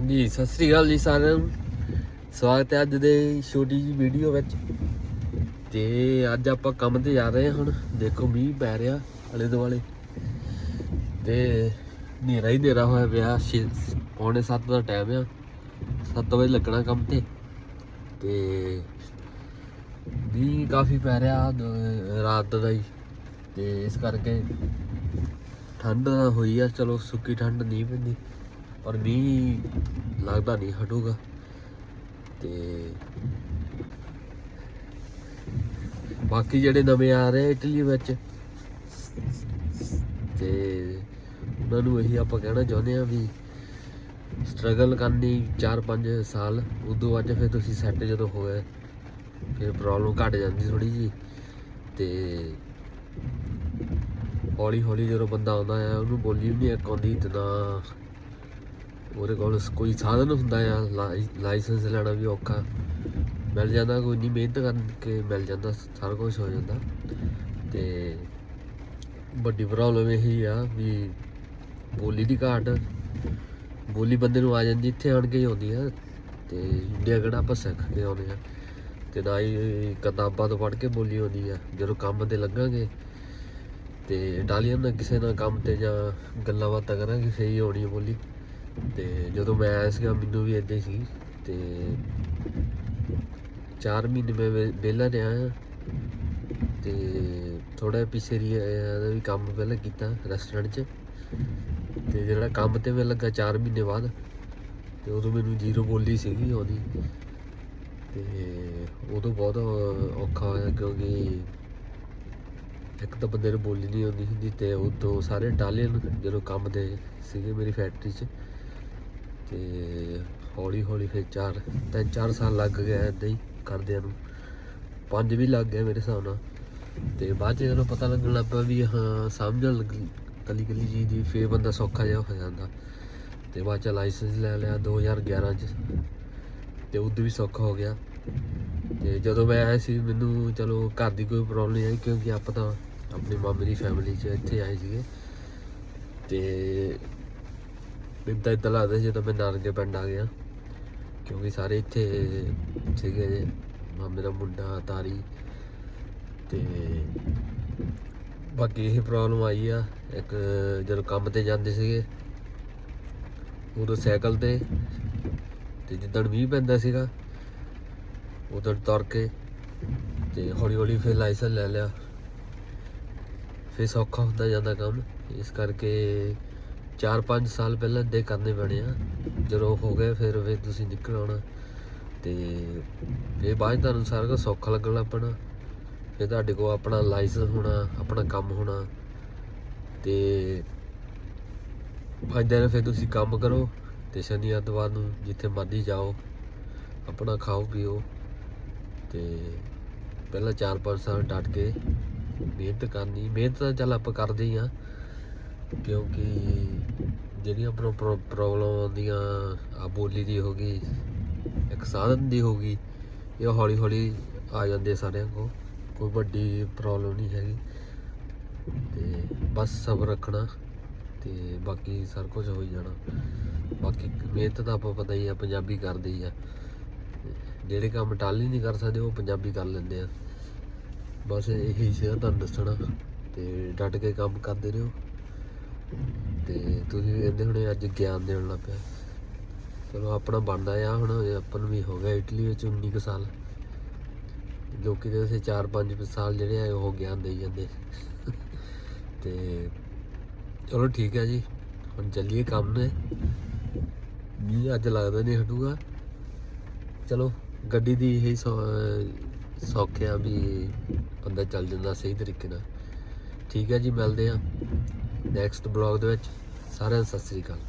ਹਾਂਜੀ, ਸਤਿ ਸ੍ਰੀ ਅਕਾਲ ਜੀ ਸਾਰਿਆਂ ਨੂੰ। ਸਵਾਗਤ ਹੈ ਅੱਜ ਦੇ ਛੋਟੀ ਜੀ ਵੀਡੀਓ ਵਿੱਚ। ਤੇ ਅੱਜ ਆਪਾਂ ਕੰਮ ਤੇ ਜਾ ਰਹੇ ਹਾਂ ਹੁਣ। ਦੇਖੋ ਮੀਂਹ ਪੈ ਰਿਹਾ ਅਲੇ ਦੁਆਲੇ। ਤੇ ਹਨੇਰਾ ਹੀ ਹਨੇਰਾ ਹੋਇਆ ਪਿਆ। ਛੇ- ਪੌਣੇ 7 ਦਾ ਟਾਈਮ ਆ। 7 ਵਜੇ ਲੱਗਣਾ ਕੰਮ ਤੇ। ਤੇ ਮੀਂਹ ਕਾਫੀ ਪੈ ਰਿਹਾ ਰਾਤ ਦਾ ਹੀ। ਤੇ ਇਸ ਕਰਕੇ ਠੰਡ ਹੋਈ ਆ। ਚਲੋ ਸੁੱਕੀ ਠੰਡ ਨਹੀਂ ਪੈਂਦੀ। ਪਰ ਮੀਂਹ ਲੱਗਦਾ ਨਹੀਂ, ਹਟੂਗਾ। ਤੇ ਬਾਕੀ ਜਿਹੜੇ ਨਵੇਂ ਆ ਰਹੇ ਇਟਲੀ ਵਿੱਚ, ਤੇ ਉਹਨਾਂ ਨੂੰ ਇਹੀ ਆਪਾਂ ਕਹਿਣਾ ਚਾਹੁੰਦੇ ਆ ਵੀ ਸਟਰਗਲ ਕਰਨੀ 4-5 ਸਾਲ, ਉਦੋਂ ਅੱਜ ਫਿਰ ਤੁਸੀਂ ਸੈੱਟ ਜਦੋਂ ਹੋ ਗਏ, ਫਿਰ ਪ੍ਰੋਬਲਮ ਘਟ ਜਾਂਦੀ ਥੋੜੀ ਜੀ ਤੇ ਹੌਲੀ ਹੌਲੀ ਜਦੋਂ ਬੰਦਾ ਆਉਂਦਾ ਆ, ਉਹਨੂੰ ਬੋਲੀ ਵੀ ਨਹੀਂ ਇੱਕ ਆਉਂਦੀ, ਤੇ ਨਾ ਉਹਦੇ ਕੋਲ ਕੋਈ ਸਾਧਨ ਹੁੰਦਾ ਆ, ਲਾਈ- ਲਾਇਸੈਂਸ ਲੈਣਾ ਵੀ ਔਖਾ। ਮਿਲ ਜਾਂਦਾ, ਕੋਈ ਨਹੀਂ ਮਿਹਨਤ ਕਰਕੇ ਮਿਲ ਜਾਂਦਾ ਸਾਰਾ ਕੁਝ ਹੋ ਜਾਂਦਾ। ਤੇ ਵੱਡੀ ਪ੍ਰੋਬਲਮ ਇਹੀ ਆ ਵੀ ਬੋਲੀ ਦੀ ਘਾਟ, ਬੋਲੀ ਬੰਦੇ ਨੂੰ ਆ ਜਾਂਦੀ, ਇੱਥੇ ਆਣ ਕੇ ਹੀ ਆਉਂਦੀ ਆ। ਤੇ ਇੰਡੀਆ ਕਿਹੜਾ ਆਪਾਂ ਸਿੱਖ ਕੇ ਆਉਂਦੇ ਆ। ਤੇ ਨਾ ਹੀ ਕਿਤਾਬਾਂ ਤੋਂ ਪੜ੍ਹ ਕੇ ਬੋਲੀ ਆਉਂਦੀ ਆ, ਜਦੋਂ ਕੰਮ ਤੇ ਲੱਗਾਂਗੇ। ਤੇ ਇਟਾਲੀਅਨ ਨਾਲ ਕਿਸੇ ਨਾਲ ਕੰਮ ਤੇ ਜਾਂ ਗੱਲਾਂ ਬਾਤਾਂ ਕਰਾਂਗੇ ਸਹੀ ਹੋਣੀ ਬੋਲੀ। ਤੇ ਜਦੋਂ ਮੈਂ ਆਇਆ ਸੀਗਾ ਮੈਨੂੰ ਵੀ ਇੱਦਾਂ ਹੀ ਸੀ ਤੇ 4 ਮਹੀਨੇ ਮੈਂ ਵਿ- ਵਿਹਲਾ ਰਿਹਾ ਹਾਂ ਤੇ ਥੋੜਾ ਪਿੱਛੇ ਰਹੀ ਦਾ ਵੀ ਕੰਮ ਪਹਿਲਾਂ ਕੀਤਾ ਰੈਸਟੋਰੈਂਟ 'ਚ ਤੇ ਜਿਹੜਾ ਕੰਮ ਤੇ ਮੈਂ ਲੱਗਾ 4 ਮਹੀਨੇ ਬਾਅਦ ਤੇ ਉਦੋਂ ਮੈਨੂੰ ਜ਼ੀਰੋ ਬੋਲੀ ਸੀਗੀ ਉਹਦੀ ਤੇ ਉਦੋਂ ਬਹੁਤ ਔਖਾ ਹੋਇਆ ਕਿਉਂਕਿ ਇੱਕ ਤਾਂ ਬੰਦੇ ਨੂੰ ਬੋਲੀ ਨਹੀਂ ਆਉਂਦੀ ਹੁੰਦੀ ਤੇ ਉਦੋਂ ਸਾਰੇ ਇਟਾਲੀਅਨ ਜਦੋਂ ਕੰਮ ਦੇ ਸੀਗੇ ਮੇਰੀ ਫੈਕਟਰੀ 'ਚ ਤੇ ਹੌਲੀ ਹੌਲੀ ਫਿਰ ਚਾਰ, ਤਿੰਨ ਚਾਰ ਸਾਲ ਲੱਗ ਗਏ ਏਦਾਂ ਹੀ ਕਰਦਿਆਂ ਨੂੰ। ਪੰਜ ਵੀ ਲੱਗ ਗਏ ਮੇਰੇ ਹਿਸਾਬ ਨਾਲ। ਤੇ ਬਾਅਦ ਚ ਜਦੋਂ ਪਤਾ ਲੱਗਣ ਲੱਗ ਪਿਆ ਵੀ ਹਾਂ ਸਮਝਣ ਲੱਗੀ ਕੱਲੀ ਕੱਲੀ ਜੀ ਦੀ, ਫੇਰ ਬੰਦਾ ਸੌਖਾ ਜਿਹਾ ਹੋ ਜਾਂਦਾ। ਤੇ ਬਾਅਦ ਚ ਲਾਇਸੈਂਸ ਲੈ ਲਿਆ 2011 ਚ, ਤੇ ਉਦੋਂ ਵੀ ਸੌਖਾ ਹੋ ਗਿਆ। ਤੇ ਜਦੋਂ ਮੈਂ ਆਇਆ ਸੀ, ਮੈਨੂੰ ਚਲੋ ਘਰ ਦੀ ਕੋਈ ਪ੍ਰੋਬਲਮ ਨਹੀਂ ਆਈ, ਕਿਉਂਕਿ ਆਪਾਂ ਤਾਂ ਆਪਣੀ ਮਾਮੇ ਦੀ ਫੈਮਿਲੀ 'ਚ ਇੱਥੇ ਆਏ ਸੀਗੇ। ਤੇ ਮੈਨੂੰ ਤਾਂ ਇਦਾਂ ਲੱਗਦਾ ਸੀ ਜਦੋਂ ਮੈਂ ਨਾਨਕੇ ਪਿੰਡ ਆ ਗਿਆ। ਕਿਉਂਕਿ ਸਾਰੇ ਇੱਥੇ ਸੀਗੇ ਜੇ, ਮਾਮੇ ਦਾ ਮੁੰਡਾ, ਤਾਰੀ ਤੇ ਬਾਕੀ ਇਹ ਪ੍ਰੋਬਲਮ ਆਈ ਆ, ਇੱਕ ਜਦੋਂ ਕੰਮ ਤੇ ਜਾਂਦੇ ਸੀਗੇ, ਉਦੋਂ ਸਾਈਕਲ ਤੇ ਤੇ ਜਿੱਦਣ ਮੀਂਹ ਪੈਂਦਾ ਸੀਗਾ, ਉਦੋਂ ਤੁਰ ਕੇ ਤੇ ਹੌਲੀ ਹੌਲੀ ਫਿਰ ਲਾਇਸੈਂਸ ਲੈ ਲਿਆ। ਫਿਰ ਸੌਖਾ ਹੁੰਦਾ ਜਾਂਦਾ ਕੰਮ, ਇਸ ਕਰਕੇ 4-5 ਸਾਲ ਪਹਿਲਾਂ ਦੇ ਕਰਨੇ ਪੈਣੇ ਆ। ਜਦੋਂ ਹੋ ਗਏ, ਫਿਰ ਫਿਰ ਤੁਸੀਂ ਨਿਕਲ ਆਉਣਾ। ਤੇ ਇਹ ਬਾਅਦ 'ਚ ਤੁਹਾਨੂੰ ਸਾਰਾ ਕੁਝ ਸੌਖਾ ਲੱਗਣ ਲੱਗ ਪੈਣਾ। ਫਿਰ ਤੁਹਾਡੇ ਕੋਲ ਆਪਣਾ ਲਾਇਸੈਂਸ ਹੋਣਾ, ਆਪਣਾ ਕੰਮ ਹੋਣਾ। ਤੇ ਫਾਇਦਾ ਫਿਰ ਤੁਸੀਂ ਕੰਮ ਕਰੋ ਤੇ ਸ਼ਨੀ ਐਤਵਾਰ ਨੂੰ ਜਿੱਥੇ ਮਰਜ਼ੀ ਜਾਓ, ਆਪਣਾ ਖਾਓ, ਪੀਓ। ਤੇ ਪਹਿਲਾਂ 4-5 ਸਾਲ ਡਟ ਕੇ ਮਿਹਨਤ ਕਰਨੀ, ਮਿਹਨਤ ਤਾਂ ਚੱਲ ਆਪਾਂ ਕਰਦੇ ਹੀ ਆ। ਕਿਉਂਕਿ ਜਿਹੜੀਆਂ ਆਪਣਾ ਪ੍ਰੋਬਲਮ ਆਉਂਦੀਆਂ ਆ ਬੋਲੀ ਦੀ ਹੋ ਗਈ, ਇੱਕ ਸਾਧਨ ਦੀ ਹੋ ਗਈ, ਇਹ ਹੌਲੀ ਹੌਲੀ ਆ ਜਾਂਦੇ ਸਾਰਿਆਂ ਕੋ ਕੋਈ ਵੱਡੀ ਪ੍ਰੋਬਲਮ ਨਹੀਂ ਹੈਗੀ। ਤੇ ਬਸ ਸਬਰ ਰੱਖਣਾ ਤੇ ਬਾਕੀ ਸਾਰਾ ਕੁਝ ਹੋ ਹੀ ਜਾਣਾ। ਬਾਕੀ ਮਿਹਨਤ ਤਾਂ ਆਪਾਂ ਪਤਾ ਹੀ ਆ, ਪੰਜਾਬੀ ਕਰਦੇ ਹੀ ਆ। ਜਿਹੜੇ ਕੰਮ ਟਾਲੀ ਨਹੀਂ ਕਰ ਸਕਦੇ, ਉਹ ਪੰਜਾਬੀ ਕਰ ਲੈਂਦੇ ਆ। ਬਸ ਇਹੀ ਸੀ ਤੁਹਾਨੂੰ ਦੱਸਣਾ ਤੇ ਡਟ ਕੇ ਕੰਮ ਕਰਦੇ ਰਹੋ। ਤੇ ਤੁਸੀਂ ਵੀ ਕਹਿੰਦੇ ਹੁਣੇ ਅੱਜ ਗਿਆਨ ਦੇਣ ਲੱਗ ਪਿਆ। ਚਲੋ ਆਪਣਾ ਬਣਦਾ ਆ ਹੁਣ ਆਪਾਂ ਨੂੰ ਵੀ ਹੋ ਗਿਆ ਇਟਲੀ ਵਿੱਚ 19 ਕੁ ਸਾਲ। ਲੋਕੀ ਦੇ ਉਸੇ 4-5 ਸਾਲ ਜਿਹੜੇ ਆ, ਉਹ ਗਿਆਨ ਦੇਈ ਜਾਂਦੇ। ਤੇ ਚਲੋ ਠੀਕ ਹੈ ਜੀ। ਹੁਣ ਚੱਲੀਏ ਕੰਮ ਨੇ ਮੀਂਹ ਅੱਜ ਲੱਗਦਾ ਨਹੀਂ ਹਟੂਗਾ। ਚਲੋ ਗੱਡੀ ਦੀ ਇਹ ਸੌਖਿਆ ਵੀ ਬੰਦਾ ਚੱਲ ਜਾਂਦਾ ਸਹੀ ਤਰੀਕੇ ਨਾਲ। ਠੀਕ ਹੈ ਜੀ, ਮਿਲਦੇ ਆ ਨੈਕਸਟ ਬਲੌਗ ਦੇ ਵਿੱਚ ਸਾਰਿਆਂ ਨੂੰ ਸਤਿ ਸ੍ਰੀ ਅਕਾਲ।